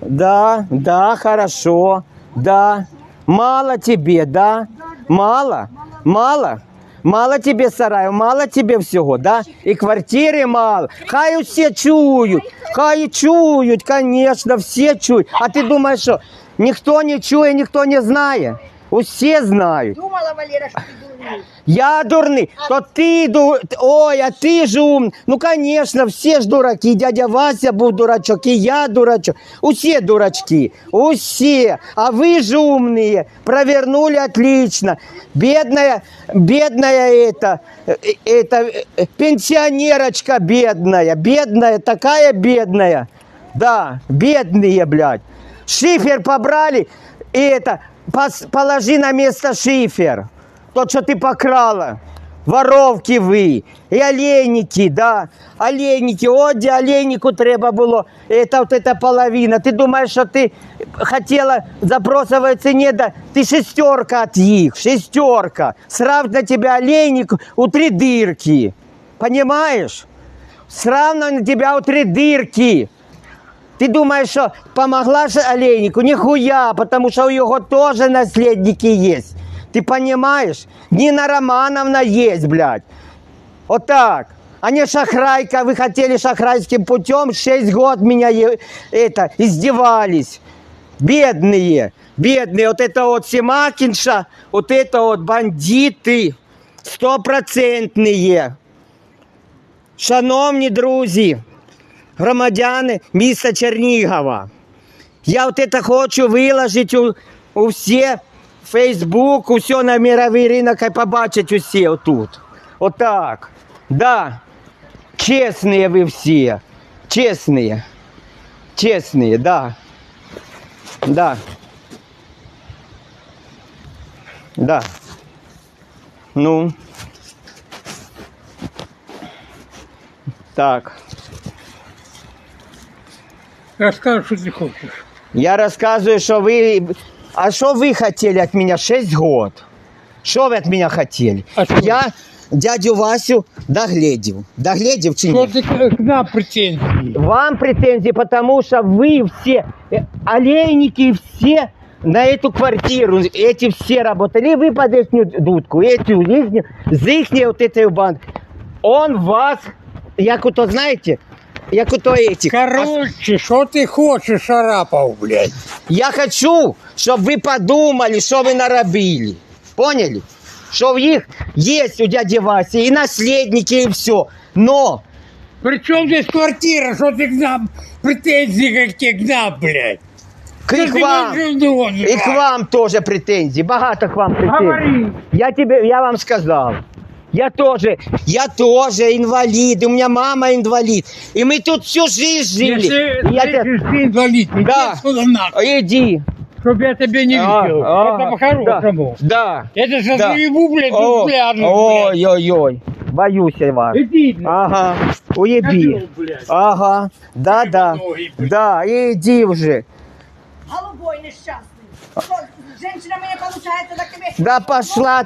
Да, да, хорошо, да. Мало тебе, да? Мало? Мало? Мало тебе сараю, мало тебе всього, да? І квартири мало. Хай усі чують, хай чують, конечно, всі чують. А ти думаєш, що ніхто не чує, ніхто не знає? Усі знають. Думала, Валера, що ти дурний. Я дурный, то ты ду... Ой, а ты же ум. Ну, конечно, все ж дураки. Дядя Вася был дурачок, и я дурачок. Усе дурачки, усе. А вы же умные. Провернули отлично. Бедная, бедная это, э, это э, пенсионерочка бедная. Бедная, такая бедная. Да, бедные, блядь. Шифер побрали, и это, положи на место шифер. Тот, що ти покрала. Воровки ви, і олейники, да. Олейники, от де олейнику треба було. Это вот эта половина. Ти думаєш, що ти хотіла запросової ціні, да? ти шестерка от їх, шестерка. Срав на тебе олейник у три дырки. Понимаешь? Сравнено на тебя у три дырки. Ти думаєш, що помогла ж олейнику? Ніхуя, потому що у його теж наслідники є. Ти понимаешь? Нина Романовна есть, блядь. Вот так. А не шахрайка, вы хотели шахрайским путем, 6 год меня е- это, издевались. Бедные, бедные, вот это вот Семакинша, вот это вот бандиты, стопроцентные. Шановні друзі, громадяни міста Чернігова. Я от це хочу виложити у, у всі Фейсбук, усе на мировий ринок і побачать усі отут. Отак. Да. Чесні ви всі. Чесні. Чесні, да. Да. Да. Ну. Так. Розкажи, що ти хочеш. Я рассказываю, что вы... А что вы хотели от меня 6 год? Что вы от меня хотели? А что? Я дядю Васю доглядел. Доглядел чи Що ні? ти к к нам претензії? Вам претензии, потому что вы все, э, олейники все на эту квартиру, эти все работали, и вы под их дудку, эти ихнюю, з ихней вот этой банды. Он вас, як то знаете, як то эти. Короче, що ти хочеш, Арапов, блядь? Я хочу, щоб ви подумали, що ви наробили. Поняли? Що в їх є у дяді Васі і наслідники, і все. Но При чому здесь квартира? Що ти к нам претензії які к нам, блядь? к, Ти і ж к вам, не жив, і к вам теж претензії. Багато к вам претензій. Говори. Я тебе, я вам сказал. Я тоже, я тоже инвалид, у меня мама инвалид. И мы тут всю жизнь жили. Якщо И я ти тебе... ж ти інвалід, іди Да. отсюда нахуй, Иди. щоб я тебе не А, видел. а, Это по-хорошему. Да. Я тебе сейчас Да. заебу, блядь, О, нуклеарно, блядь. Ой-ой-ой. Боюсь я вас. Иди, блядь. Ага. Уеби. Козёл, блядь. Ага. Да, да. ноги, блядь. Да, иди уже. Голубой нещасний. Що, Женщина моя получається, так тебе... Да пошла